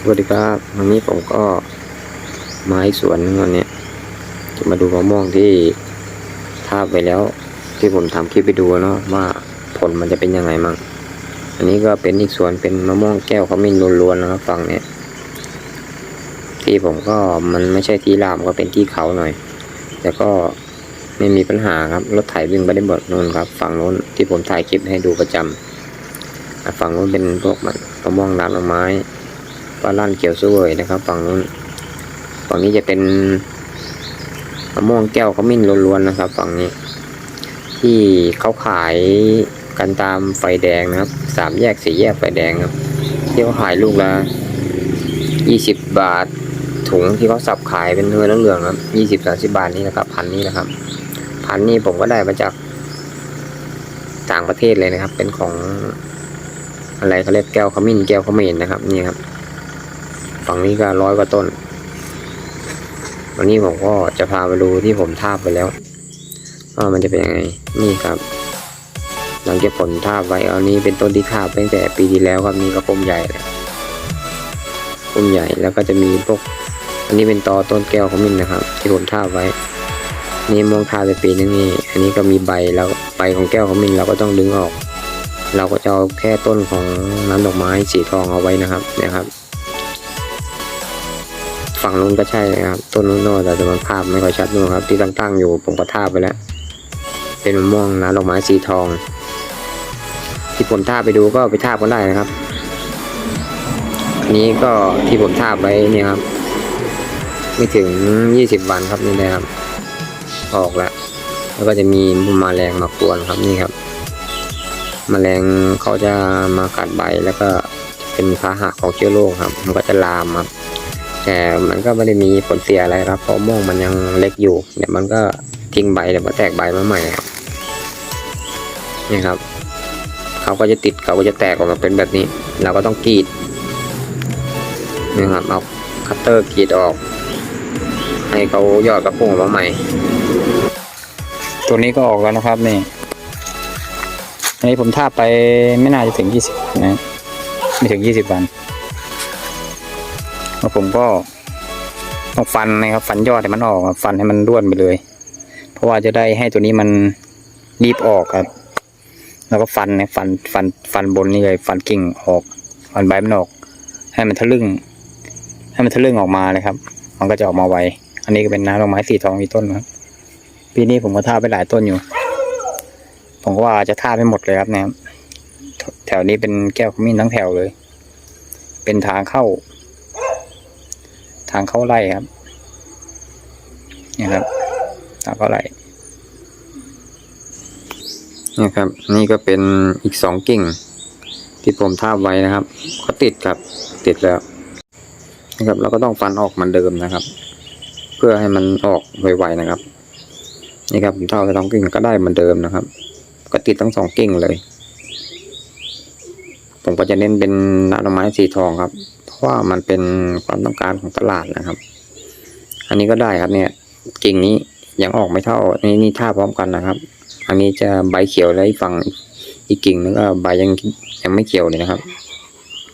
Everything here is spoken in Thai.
สวัสดีครับ วันนี้ผมก็มาที่สวนวันนี้จะมาดูมะม่วงที่ทาบไปแล้ว ที่ผมทำคลิปไปดูเนาะว่าผลมันจะเป็นยังไงมั่งอันนี้ก็เป็นอีกสวนเป็นมะม่วงแก้วเขมิ้นล้วนๆนะครับฝั่งเนี้ยที่ผมก็มันไม่ใช่ที่รามก็เป็นที่เขาหน่อย แต่ก็ไม่มีปัญหาครับรถไถวิ่งไปได้หมดนู่นครับ ฝั่งโน้นที่ผมถ่ายคลิปให้ดูประจำอะฝั่งโน้นเป็นพวกมันมะม่วงน้ำดอกไม้ ปลาลั่นเขียวสวยนะครับฝั่งนู้นฝั่งนี้จะเป็นมะม่วงแก้วขมิ้นล้วนๆนะครับ ฝั่งนี้ ที่เขาขายกันตามไฟแดงนะครับสามแยกสี่แยกไฟแดงครับ ที่เขาขายลูกละยี่สิบบาทถุงที่เขาสับขายเป็นเนื้อเหลืองๆครับยี่สิบสามสิบาทนี่นะครับ พันนี้นะครับ พันนี้ผมก็ได้มาจากต่างประเทศเลยนะครับ เป็นของอะไรเขาเรียกแก้วขมิ้นแก้วขมิ้นนะครับ นี่ครับ ฝั่งนี้ก็ร้อยกว่าต้น วันนี้ผมก็จะพาไปดูที่ผมทาบไปแล้วว่ามันจะเป็นยังไง นี่ครับ หลังจากผลทาบไว้อันนี้เป็นต้นที่ทาบตั้งแต่ปีที่แล้วครับนี่ก็ปมใหญ่เลยปมใหญ่แล้วก็จะมีพวก อันนี้เป็นตอต้นแก้วขมิ้นนะครับ ที่ผมทาบไว้ นี่มองทาบไปปีนึงนี่อันนี้ก็มีใบแล้วใบของแก้วขมิ้นเราก็ต้องดึงออก เราก็จะเอาแค่ต้นของน้ำดอกไม้สีทองเอาไว้นะครับนะครับ ฝั่งนู้นก็ใช่นะครับต้นนู้นโน่นแต่มันภาพไม่ค่อยชัดนู่นครับ ที่ตั้งๆอยู่ผมก็ทาบไปแล้ว เป็นมะม่วงน้ำดอกไม้สีทอง ที่ผมทาบไปดูก็ไปทาบกันได้นะครับนี้ก็ที่ผมทาบไว้เนี่ยครับ ไม่ถึงยี่สิบวันครับนี่นะครับ ออกแล้วแล้วก็จะมีมแมลงมากวนครับนี่ครับมแมลงเขาจะมากัดใบแล้วก็เป็นพาหะของเชื้อโรคครับ มันก็จะลามครับ แต่มันก็ไม่ได้มีผลเสียอะไรครับ เพราะม่วงมันยังเล็กอยู่ เดี๋ยวมันก็ทิ้งใบเดี๋ยวมันแตกใบมาใหม่ครับนี่ครับ เขาก็จะติดเขาก็จะแตกออกมาเป็นแบบนี้ เราก็ต้องกรีดนี่ครับเอาคัตเตอร์กรีดออก ให้เขายอดกระพุ้งออกมาใหม่ ตัวนี้ก็ออกแล้วนะครับนี่อันนี้ผมทาบไปไม่น่าจะถึงยี่สิบนะไม่ถึงยี่สิบวัน แล้วผมก็ต้องฟันนะครับ ฟันยอดให้มันออกครับฟันให้มันร่วนไปเลย เพราะว่าจะได้ให้ตัวนี้มันรีบออกครับ แล้วก็ฟันนี่ยฟันฟันฟันบนนี่เลย ฟันกิ่งออกฟันใบมันออก ให้มันทะลึ่ง ให้มันทะลึ่งออกมาเลยครับ มันก็จะออกมาไวอันนี้ก็เป็นน้ำดอกไม้สีทองอีกต้นครับปีนี้ผมก็ทาไปหลายต้นอยู่ ผมก็ว่าจะทาไปหมดเลยครับเนี่ยแถวนี้เป็นแก้วขมิ้นทั้งแถวเลย เป็นทางเข้า ทางเข้าไร่ครับนี่ครับทางเข้าไร่นี่ครับ นี่ก็เป็นอีกสองกิ่ง ที่ผมทาบไว้นะครับเขาติดครับ ติดแล้วนะครับเราก็ต้องฟันออกเหมันเดิมนะครับ เพื่อให้มันออกไวๆนะครับ นี่ครับผมทาบไปสองกิ่งก็ได้เหมือนเดิมนะครับ ก็ติดทั้งสองกิ่งเลย ผมก็จะเน้นเป็นน้ำดอไม้สีทองครับ ว่ามันเป็นความต้องการของตลาดนะครับ อันนี้ก็ได้ครับเนี่ยกิ่งนี้ยังออกไม่เท่านี่นี่ท่าพร้อมกันนะครับ อันนี้จะใบเขียวแล้วอีกฝั่งอีกกิ่งนึงก็ใบยังยังไม่เขียวเลยนะครับ